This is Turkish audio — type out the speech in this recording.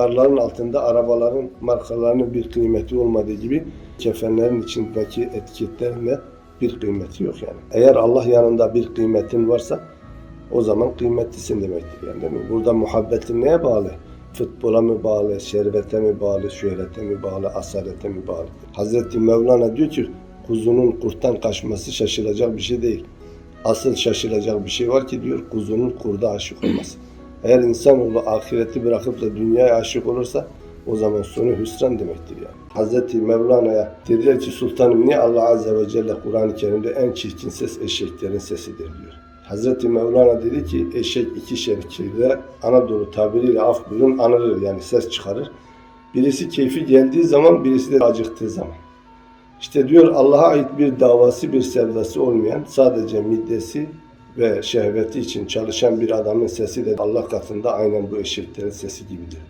karların altında arabaların markalarının bir kıymeti olmadığı gibi kefenlerin içindeki etiketlerin de bir kıymeti yok yani. Eğer Allah yanında bir kıymetin varsa o zaman kıymetlisin demektir yani değil mi? Burada muhabbetin neye bağlı? Futbola mı bağlı, şerbete mi bağlı, şöhrete mi bağlı, asalete mi bağlı? Hazreti Mevlana diyor ki kuzunun kurttan kaçması şaşılacak bir şey değil. Asıl şaşılacak bir şey var ki diyor kuzunun kurda aşık olması. Eğer insanoğlu ahireti bırakıp da dünyaya aşık olursa o zaman sonu hüsran demektir yani. Hazreti Mevlana'ya dediler ki sultanım niye Allah Azze ve Celle Kur'an-ı Kerim'de en çirkin ses eşeklerin sesidir diyor. Hazreti Mevlana dedi ki eşek iki şekilde Anadolu tabiriyle af buyurun anılır yani ses çıkarır. Birisi keyfi geldiği zaman birisi de acıktığı zaman. İşte diyor Allah'a ait bir davası bir sevdası olmayan sadece middesi ve şehveti için çalışan bir adamın sesi de Allah katında aynen bu eşeklerin sesi gibidir diyor.